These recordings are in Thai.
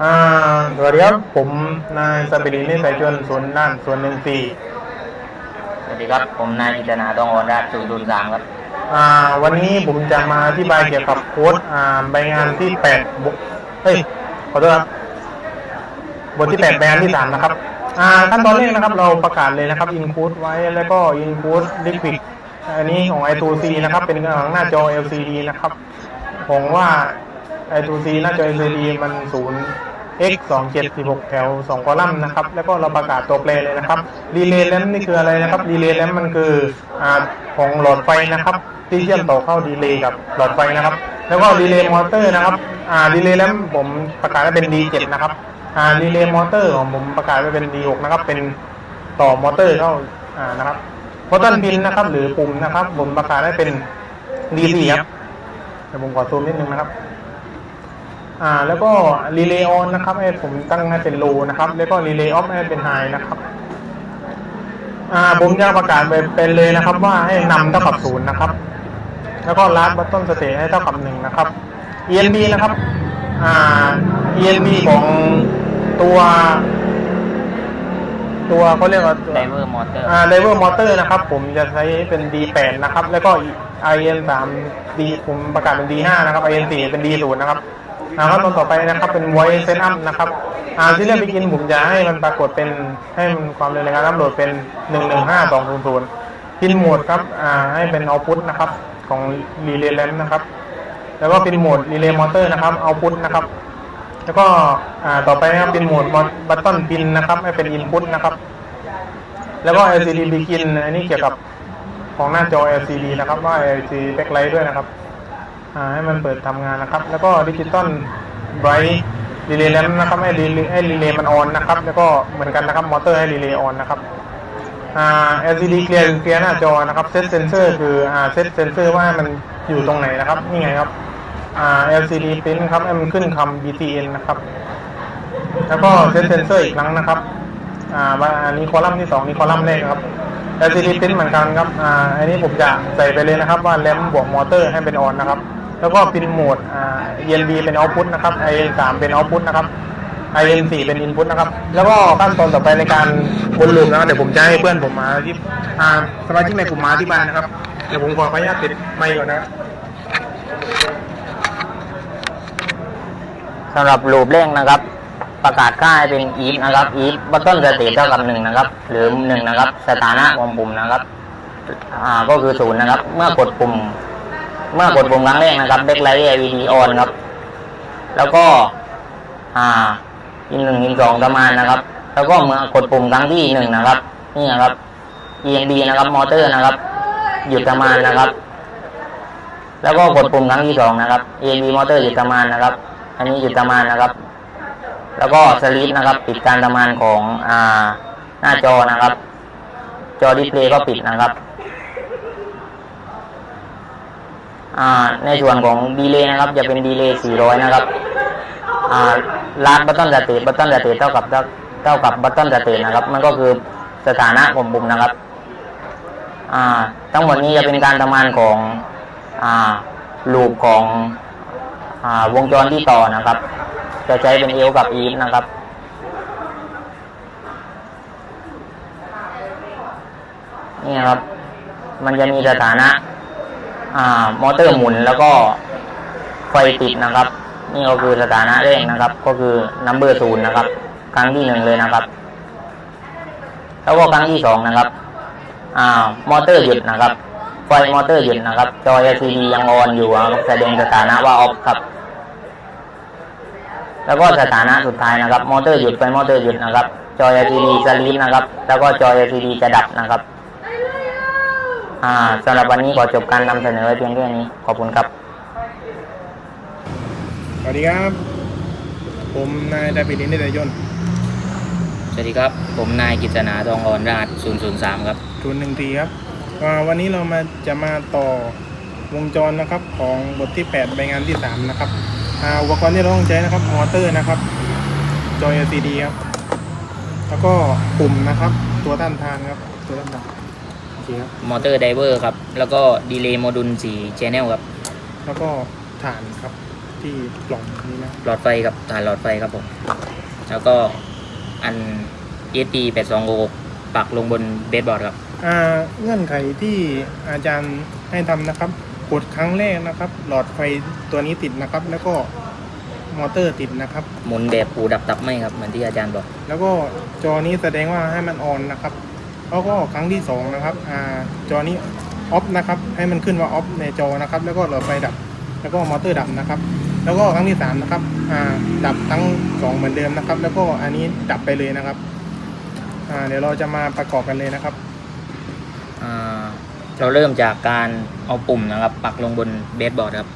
อ่าสวัสดีครับ ผมนายสปิรินิสัยชวนศูนย์ด้านส่วนหนึ่งสี่สวัสดีครับ ผมนายกิตนาทองอ่อนราชศูนย์ศูนย์สามครับอ่าวันนี้ผมจะมาอธิบายเกี่ยวกับโค้ดอ่าใบงานที่แปดบุกเฮ้ยขอโทษครับบทที่แปดใบงานที่สามนะครับอ่าขั้นตอนแรกนะครับ เราประกาศเลยนะครับอินคูดไว้แล้วก็อินคูดลิควิดอันนี้ของ i2c นะครับ เป็นของหน้าจอ LCD นะครับผมว่า i2c หน้าจอ LCD มันศูนย์ x 2 7 6แถว2คอลัมน์นะครับ แล้วก็เราประกาศตัวแปรเลยนะครับรีเลย์แลมนี่คืออะไรนะครับรีเลย์แลมมันคืออ่าของหลอดไฟนะครับ ที่เชื่อมต่อเข้าดีเลย์กับหลอดไฟนะครับ แล้วก็ดีเลย์มอเตอร์นะครับอ่าดีเลย์แลมผมประกาศให้เป็น D7 นะครับอ่าดีเลย์มอเตอร์ของผมประกาศไว้เป็น D6 นะครับ เป็นต่อมอเตอร์เข้าอ่านะครับพอตันพินนะครับ หรือปุ่มนะครับ ผมประกาศให้เป็น D4 ครับเดี๋ยวผมขอซูมนิดนึงนะครับ อ่าแล้วก็รีเลย์ออนนะครับให้ผมตั้งให้เป็นโลนะครับ แล้วก็รีเลย์ออฟให้เป็นไฮนะครับอ่าผมจะประกาศไปเป็นเลยนะครับ ว่าให้นำเท่ากับศูนย์นะครับ แล้วก็ลัดบัตต้นสเตทให้เท่ากับหนึ่งนะครับ ENB นะครับอ่า ENB ของตัวตัวเขาเรียกว่าตัวไดเวอร์มอเตอร์อ่าไดเวอร์มอเตอร์นะครับ ผมจะใช้เป็น D8 นะครับ แล้วก็ IN 3 D ผมประกาศเป็น D5 นะครับ IN 4 เป็น D0 นะครับ อ่าขั้นตอนต่อไปนะครับเป็น voice setup นะครับอ่าที่เริ่มไปกินผมจะให้มันปรากฏเป็นให้มันความเร็วในการอัปโหลดเป็น 115200 พินโหมดครับอ่าให้เป็น output นะครับของ relay lamp นะครับ แล้วก็เป็นโหมด relay motor นะครับ output นะครับ แล้วก็อ่าต่อไปนะครับเป็นโหมดบัตตอนพินนะครับให้เป็น input นะครับ แล้วก็ LCD begin อันนี้เกี่ยวกับของหน้าจอ LCD นะครับว่า LCD backlight ด้วยนะครับ ให้มันเปิดทำงานนะครับ แล้วก็ดิจิตอลไบรท์รีเลย์แลมนะครับให้รีเลย์ให้รีเลย์มันออนนะครับ แล้วก็เหมือนกันนะครับมอเตอร์ให้รีเลย์ออนนะครับอ่า LCD เคลียร์เคลียร์หน้าจอนะครับเซตเซนเซอร์คืออ่าเซตเซนเซอร์ว่ามันอยู่ตรงไหนนะครับนี่ไงครับอ่า LCD print ครับให้มันขึ้นคำ BTN นะครับ แล้วก็เซตเซนเซอร์อีกครั้งนะครับอ่าว่าอันนี้คอลัมน์ที่สองนี่คอลัมน์แรกนะครับ LCD print เหมือนกันครับอ่าอันนี้ผมจะใส่ไปเลยนะครับว่าแรมบวกมอเตอร์ให้เป็นออนนะครับ แล้วก็พินโหมดอ่า ENB เป็น output นะครับ IN 3 เป็น output นะครับ IN 4 เป็น input นะครับ แล้วก็ขั้นตอนต่อไปในการวนลูปนะครับเดี๋ยวผมจะให้เพื่อนผมมาที่สมาชิกในกลุ่มมาที่บ้านนะครับ เดี๋ยวผมขออนุญาตติดไมค์ก่อนนะครับสำหรับรูปเร่งนะครับ ประกาศค่าให้เป็นอีฟนะครับอีฟบัตต้นสเตทเท่ากับหนึ่งนะครับ หรือหนึ่งนะครับ สถานะของปุ่มนะครับ อ่าก็คือศูนย์นะครับ เมื่อกดปุ่ม เมื่อกดปุ่มครั้งแรกนะครับเบ k ไลท์ LED on ครับ แล้วก็ อ่าอินหนึ่งอินสองประมาณนะครับ แล้วก็เมื่อกดปุ่มครั้งที่หนึ่งนะครับ นี่นะครับ ENB นะครับ มอเตอร์นะครับ หยุดทำงานนะครับ แล้วก็กดปุ่มครั้งที่สองนะครับ ENB มอเตอร์หยุดทำงานนะครับ อันนี้หยุดทำงานนะครับ แล้วก็สลิปนะครับ ปิดการทำงานของอ่าหน้าจอนะครับ จอดิสเพลย์ก็ปิดนะครับ อ่าในส่วนของดีเลย์นะครับ จะเป็นดีเลย์400 นะครับอ่าลาดบัตตอนสเตตบัตตอนสเตตเท่ากับเท่ากับบัตตอนสเตตนะครับ มันก็คือสถานะของปุ่มนะครับ อ่า ทั้งหมดนี้จะเป็นการทำงานของอ่าลูปของอ่าวงจรที่ต่อนะครับ จะใช้เป็นเอลกับอีฟนะครับนี่ครับ มันจะมีสถานะ อ่ามอเตอร์หมุนแล้วก็ไฟติดนะครับ นี่ก็คือสถานะแรกนะครับ ก็คือนัมเบอร์ศูนย์นะครับ ครั้งที่หนึ่งเลยนะครับ แล้วก็ครั้งที่สองนะครับ อ่ามอเตอร์หยุดนะครับ ไฟมอเตอร์หยุดนะครับ จอ LCD ยังออนอยู่ครับแสดงสถานะว่าออฟครับ แล้วก็สถานะสุดท้ายนะครับ มอเตอร์หยุดไฟมอเตอร์หยุดนะครับ จอ LCD สลีปนะครับ แล้วก็จอ LCD จะดับนะครับ อ่าสำหรับวันนี้ขอจบการนำเสนอไว้เพียงแค่นี้ ขอบคุณครับ สวัสดีครับ ผมนายดาวิดนิตยนต์สวัสดีครับ ผมนายกิจนาทองอ่อนราช003 ครับ ทุนหนึ่งทีครับอ่าวันนี้เรามาจะมาต่อวงจรนะครับ ของบทที่ 8 ใบงานที่ 3 นะครับอ่าอุปกรณ์ที่เราต้องใช้นะครับมอเตอร์นะครับ จอ LCD ครับ แล้วก็ปุ่มนะครับ ตัวต้านทานครับ ตัวต้านทานโอเคครับ มอเตอร์ไดเวอร์ครับ แล้วก็ดีเลย์โมดูล4 Channel ครับ แล้วก็ฐานครับที่กล่องนี้นะหลอดไฟกับฐานหลอดไฟครับผม แล้วก็อัน ESP 8266ปักลงบนเบสบอร์ดครับ อ่าเงื่อนไขที่อาจารย์ให้ทำนะครับกดครั้งแรกนะครับ หลอดไฟตัวนี้ติดนะครับ แล้วก็มอเตอร์ติดนะครับ หมุนแบบหูดับตับไหมครับ เหมือนที่อาจารย์บอก แล้วก็จอนี้แสดงว่าให้มันออนนะครับ แล้วก็ครั้งที่สองนะครับอ่าจอนี้ออฟนะครับให้มันขึ้นว่าออฟในจอนะครับ แล้วก็หลอดไฟดับ แล้วก็มอเตอร์ดับนะครับ แล้วก็ครั้งที่สามนะครับอ่าดับทั้งสองเหมือนเดิมนะครับ แล้วก็อันนี้ดับไปเลยนะครับอ่าเดี๋ยวเราจะมาประกอบกันเลยนะครับอ่าเราเริ่มจากการเอาปุ่มนะครับ ปักลงบนเบสบอร์ดครับ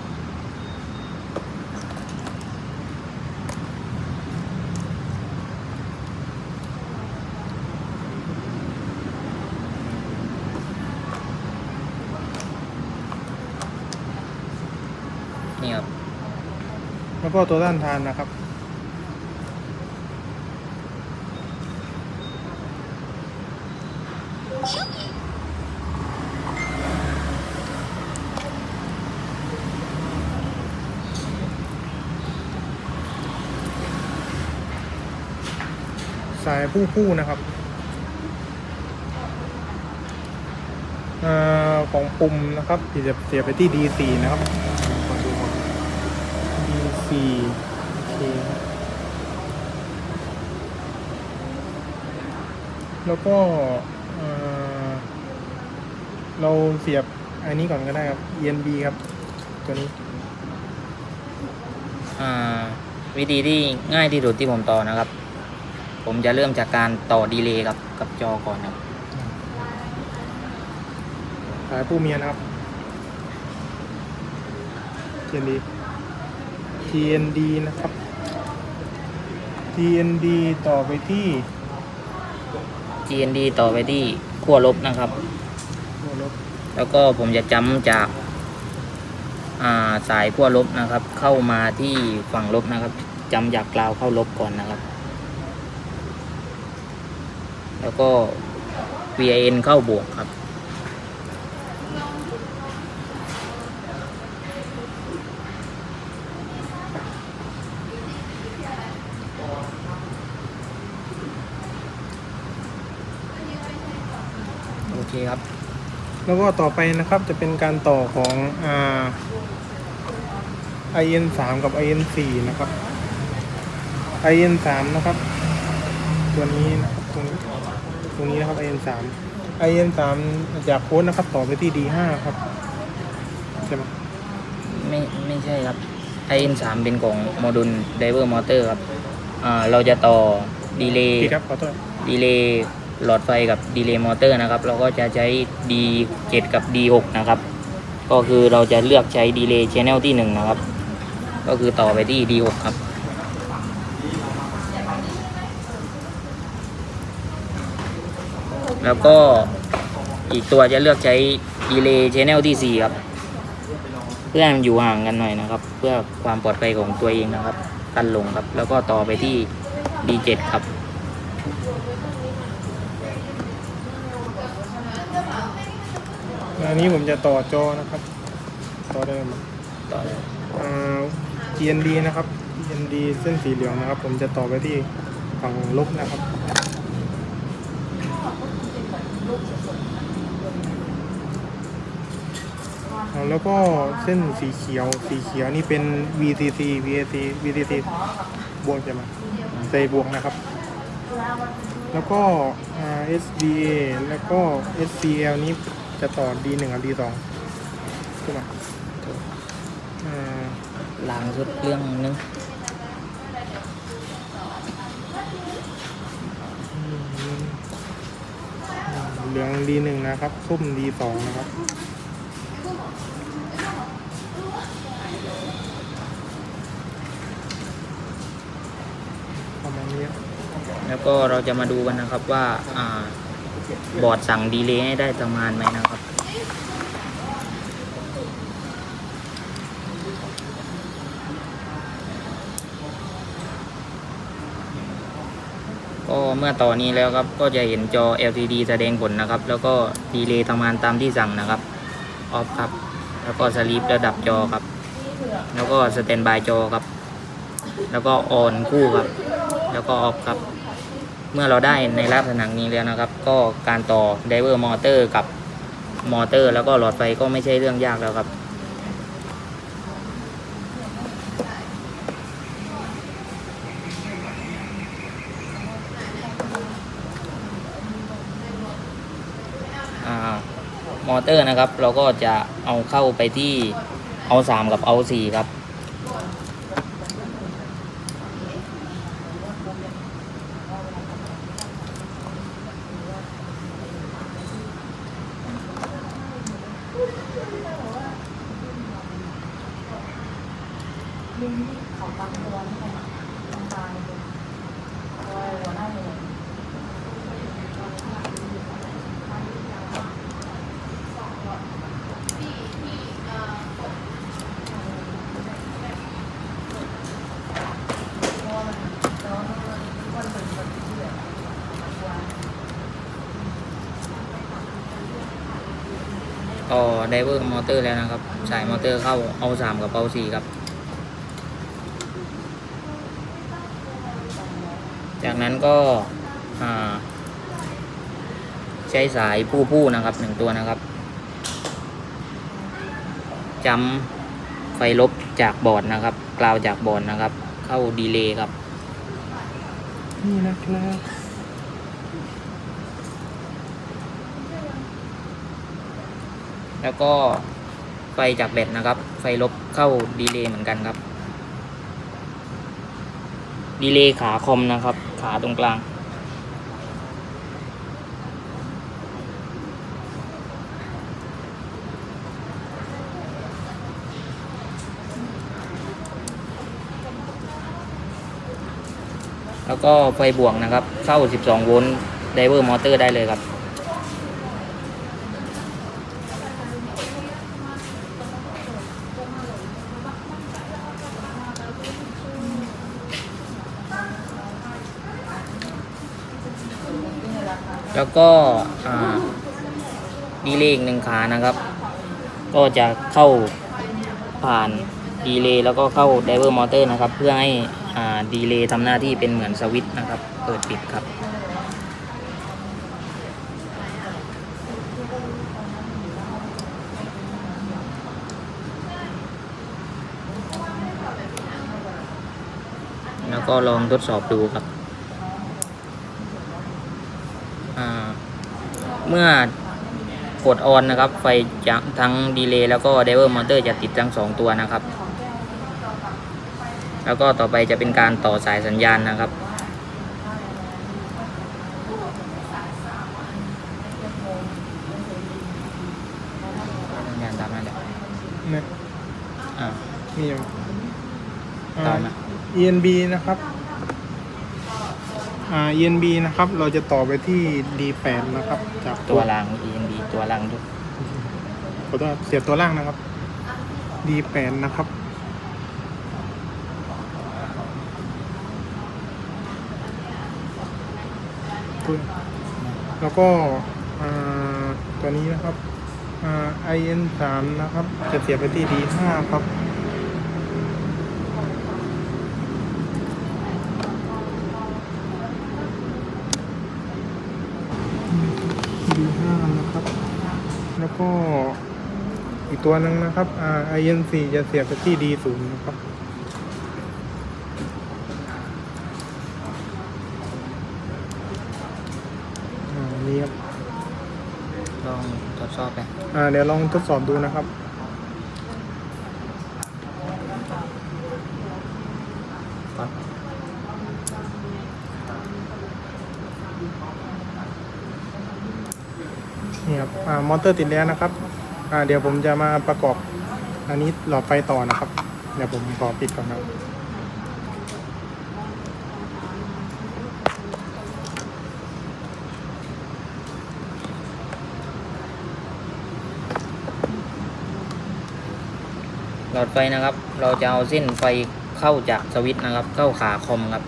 แล้วก็ตัวต้านทานนะครับ สายผู้ผู้นะครับอของปุ่มนะครับที่จะเสียบไปที่ D4 นะครับ D4 โอเคครับแล้วก็เอ่อเราเสียบอันนี้ก่อนก็ได้ครับ ENB ครับ ตัวนี้ อ่า วิธีที่ง่ายที่สุดที่ผมต่อนะครับ ผมจะเริ่มจากการต่อดีเลย์กับกับจอก่อนครับสายผู้เมียนะครับ TND TND นะครับ TND ต่อไปที่ GND ต่อไปที่ขั้วลบนะครับ ตัวลบแล้วก็ผมจะจำจากอ่าสายขั้วลบนะครับ เข้ามาที่ฝั่งลบนะครับจำจากกราวเข้าลบก่อนนะครับ แล้วก็ VIN เข้าบวกครับ โอเคครับ แล้วก็ต่อไปนะครับจะเป็นการต่อของอ่า IN 3กับ IN 4นะครับ IN 3นะครับ ตัวนี้นะครับตรงนี้ตรงนี้นะครับ IN 3 IN 3จากโค้ดนะครับ ต่อไปที่ D 5ครับใช่ไหมไม่ไม่ใช่ครับ IN 3เป็นของโมดูล Driver Motor ครับ อ่าเราจะต่อดีเลย์พี่ครับขอโทษดีเลย์ หลอดไฟกับดีเลย์มอเตอร์นะครับ เราก็จะใช้ D7 กับ D6 นะครับ ก็คือเราจะเลือกใช้ดีเลย์ Channel ที่1นะครับ ก็คือต่อไปที่ D6 ครับ แล้วก็อีกตัวจะเลือกใช้ดีเลย์ Channel ที่4ครับ เพื่อให้มันอยู่ห่างกันหน่อยนะครับ เพื่อความปลอดภัยของตัวเองนะครับกันลงครับ แล้วก็ต่อไปที่ D7 ครับ อันนี้ผมจะต่อจอนะครับ ต่อเดิมต่อเลยอ่า GND นะครับ GND เส้นสีเหลืองนะครับ ผมจะต่อไปที่ฝั่งลบนะครับอ่าแล้วก็เส้นสีเขียว สีเขียวนี่เป็น VCC VAC VCC บวกใช่ไหมใส่บวกนะครับ แล้วก็อ่า SDA แล้วก็ SCL นี้ จะต่อ D1 กับ D2 ใช่ไหมอ่าล้างชุดเรื่องนึงเหลือง D1 นะครับส้ม D2 นะครับประมาณนี้ครับแล้วก็เราจะมาดูกันนะครับว่า อ่า บอร์ดสั่งดีเลย์ให้ได้ประมาณไหมนะครับ ก็เมื่อต่อนี้แล้วครับก็จะเห็นจอ LCD แสดงผลนะครับ แล้วก็ดีเลย์ทำงานตามที่สั่งนะครับ ออฟครับ แล้วก็สลีประดับจอครับ แล้วก็สแตนบายจอครับ แล้วก็ออนคู่ครับ แล้วก็ออฟครับ เมื่อเราได้ในลักษณะนี้แล้วนะครับ ก็การต่อไดเวอร์มอเตอร์กับมอเตอร์ แล้วก็หลอดไฟก็ไม่ใช่เรื่องยากแล้วครับมอเตอร์นะครับ เราก็จะเอาเข้าไปที่เอาสามกับเอาสี่ครับ ลิงที่เกาะต่อไดเวอร์มอเตอร์แล้วนะครับ สายมอเตอร์เข้าเอาสามกับเอาสี่ครับ จากนั้นก็อ่าใช้สายผู้ผู้นะครับหนึ่งตัวนะครับจำไฟลบจากบอร์ดนะครับ กลาวจากบอร์ดนะครับ เข้าดีเลย์ครับ นี่นะครับแล้วก็ไฟจากแบตนะครับ ไฟลบเข้าดีเลย์เหมือนกันครับ ดีเลย์ขาคอมนะครับ ขาตรงกลางแล้วก็ไฟบวกนะครับ เข้า 12 โวลต์ไดเวอร์มอเตอร์ได้เลยครับ แล้วก็ดีเลย์อีกหนึ่งขานะครับ ก็จะเข้าผ่านดีเลย์แล้วก็เข้าไดเวอร์มอเตอร์นะครับ เพื่อให้ดีเลย์ทำหน้าที่เป็นเหมือนสวิตช์นะครับ เปิดปิดครับแล้วก็ลองทดสอบดูครับ อ่า เมื่อกดออนนะครับ ไฟจะทั้งดีเลย์แล้วก็ไดเวอร์มอเตอร์จะติดทั้งสองตัวนะครับ แล้วก็ต่อไปจะเป็นการต่อสายสัญญาณนะครับ สัญญาณตามนั้นแหละเนี่ยอ่ามีอยู่ต่อมา ENB นะครับ อ่า ENB นะครับ เราจะต่อไปที่ D8 นะครับ จากตัวราง ENB ตัวรางทุกขอโทษเสียบตัวล่างนะครับ D8 นะครับ แล้วก็อ่าตัวนี้นะครับอ่า IN3 นะครับ จะเสียบไปที่ D5 ครับ ก็อีกตัวหนึ่งนะครับอ่า IN4 จะเสียบไปที่ D0 นะครับอ่านี่ครับลองทดสอบไปอ่าเดี๋ยวลองทดสอบดูนะครับ ก่อน นี่ครับอ่า มอเตอร์ติดแล้วนะครับเดี๋ยวผมจะมาประกอบอันนี้หลอดไฟต่อนะครับ เดี๋ยวผมขอปิดก่อนครับหลอดไฟนะครับ เราจะเอาเส้นไฟเข้าจากสวิตช์นะครับ เข้าขาคอมครับ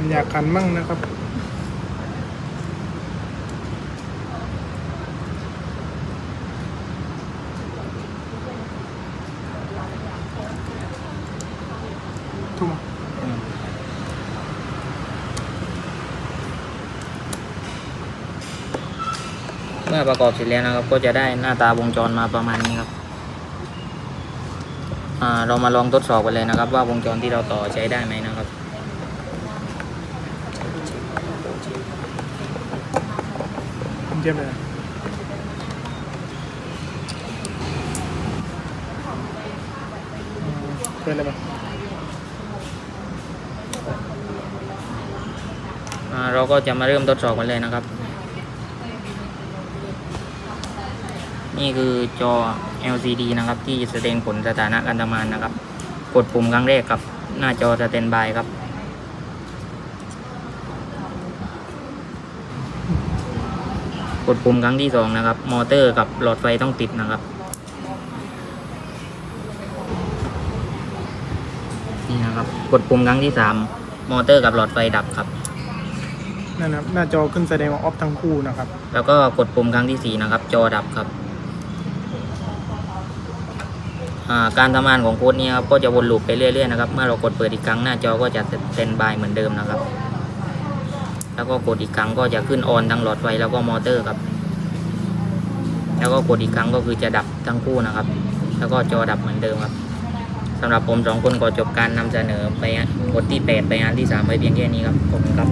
น อยากขันมั่งนะครับถูกไหมเมื่อประกอบเสร็จแล้วนะครับ ก็จะได้หน้าตาวงจรมาประมาณนี้ครับเรามาลองทดสอบกันเลยนะครับ ว่าวงจรที่เราต่อใช้ได้ไหมนะครับ ผม เทียบเลยเป็นอะไรบ้างอ่าเราก็จะมาเริ่มทดสอบกันเลยนะครับ นี่คือจอ LCD นะครับ ที่แสดงผลสถานะการทำงานนะครับ กดปุ่มครั้งแรกกับหน้าจอสแตนบายครับ ดปุ่มครั้งที่สองนะครับ มอเตอร์กับหลอดไฟต้องติดนะครับนี่นะครับ กดปุ่มครั้งที่สามมอเตอร์กับหลอดไฟดับครับนั่นนะครับหน้าจอขึ้นแสดงว่าออฟทั้งคู่นะครับ แล้วก็กดปุ่มครั้งที่สี่นะครับ จอดับครับอ่าการทำงานของโค้ดนี้ครับก็จะวนลูปไปเรื่อยๆนะครับ เมื่อเรากดเปิดอีกครั้งหน้าจอก็จะเซนบายเหมือนเดิมนะครับ แล้วก็กดอีกครั้งก็จะขึ้นออนทั้งหลอดไฟแล้วก็มอเตอร์ครับ แล้วก็กดอีกครั้งก็คือจะดับทั้งคู่นะครับ แล้วก็จอดับเหมือนเดิมครับสำหรับผมสองคนก็จบการนำเสนอไปกดที่แปดไปงานที่สามไปเพียงแค่นี้ครับ ขอบคุณครับ